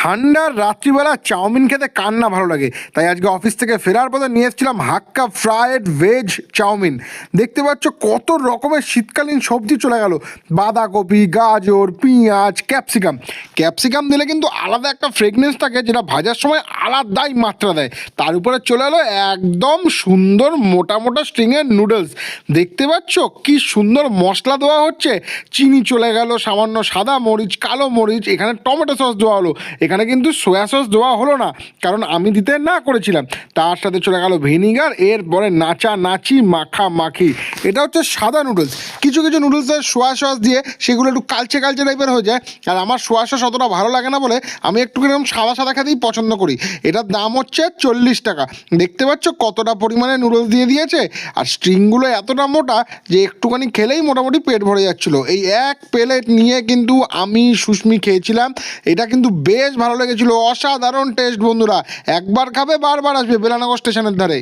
ঠান্ডার রাত্রিবেলা চাউমিন খেতে কার না ভালো লাগে। তাই আজকে অফিস থেকে ফেরার পথে নিয়ে এসেছিলাম হাক্কা ফ্রায়েড ভেজ চাউমিন। দেখতে পাচ্ছ কত রকমের শীতকালীন সবজি চলে গেল। বাঁধাকপি, গাজর, পেঁয়াজ, ক্যাপসিকাম। ক্যাপসিকাম দিলে কিন্তু আলাদা একটা ফ্রেগনেন্স থাকে যেটা ভাজার সময় আলাদাই মাত্রা দেয়। তার উপরে চলে এলো একদম সুন্দর মোটা মোটা স্ট্রিংয়ের নুডলস দেখতে পাচ্ছ কি সুন্দর মশলা দেওয়া হচ্ছে। চিনি চলে গেল, সামান্য সাদা মরিচ, কালো মরিচ, এখানে টমেটো সস দেওয়া হলো। এখানে কিন্তু সোয়া সস দেওয়া হলো না, কারণ আমি দিতে না করেছিলাম। তার সাথে চলে গেল ভিনিগার এরপরে নাচা নাচি মাখা মাখি। এটা হচ্ছে সাদা নুডলস কিছু কিছু নুডলসের সোয়া সস দিয়ে সেগুলো একটু কালচে কালচে টাইপের হয়ে যায়, আর আমার সোয়া সস অতটা ভালো লাগে না বলে আমি একটু এরকম সাদা সাদা খেতেই পছন্দ করি। এটার দাম হচ্ছে চল্লিশ টাকা। দেখতে পাচ্ছ কতটা পরিমাণে নুডলস দিয়ে দিয়েছে? আর স্ট্রিংগুলো এতটা মোটা যে একটুখানি খেলেই মোটামুটি পেট ভরে যাচ্ছিল। এই এক প্লেট নিয়ে কিন্তু আমি সুস্মি খেয়েছিলাম। এটা কিন্তু বেশ ভালো লেগেছিল। অসাধারণ টেস্ট বন্ধুরা। একবার খাবে বারবার আসবে বেলানগর স্টেশনের ধারে।